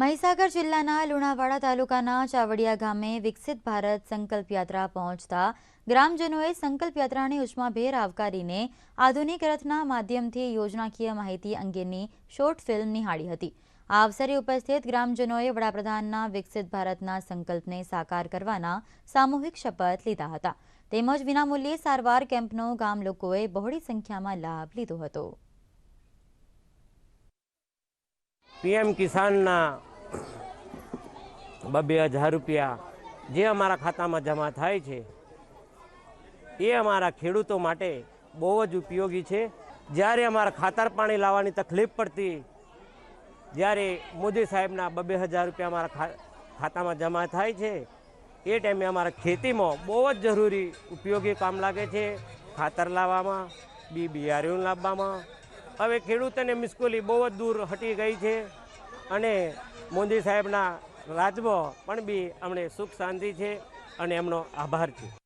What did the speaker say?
મહીસાગર જિલ્લાના લુણાવાડા તાલુકાના ચાવડિયા ગામે વિકસિત ભારત સંકલ્પ યાત્રા પહોંચતા ગ્રામજનોએ સંકલ્પ યાત્રાને ઉષ્માભેર આવકારીને આધુનિક રથના માધ્યમથી યોજનાકીય માહિતી અંગેની શોર્ટ ફિલ્મ નિહાળી હતી. આ અવસરે ઉપસ્થિત ગ્રામજનોએ વડાપ્રધાનના વિકસિત ભારતના સંકલ્પને સાકાર કરવાના સામૂહિક શપથ લીધા હતા. તેમજ વિનામૂલ્યે સારવાર કેમ્પનો ગામ લોકોએ બહોળી સંખ્યામાં લાભ લીધો હતો. પીએમ કિસાનના બબે હજાર રૂપિયા જે અમારા ખાતામાં જમા થાય છે, એ અમારા ખેડૂતો માટે બહુ જ ઉપયોગી છે. જ્યારે અમારા ખાતર પાણી લાવવાની તકલીફ પડતી, જ્યારે મોદી સાહેબના બબે હજાર રૂપિયા અમારા ખાતામાં જમા થાય છે, એ ટાઈમે અમારા ખેતીમાં બહુ જ જરૂરી ઉપયોગી કામ લાગે છે. ખાતર લાવવામાં, બી બિયારીઓ લાવવામાં. હવે ખેડૂતોને મુશ્કેલી બહુ જ દૂર હટી ગઈ છે અને મોદી સાહેબના રાજમાં પણ બી અમને સુખ શાંતિ છે અને એમનો આભાર છે.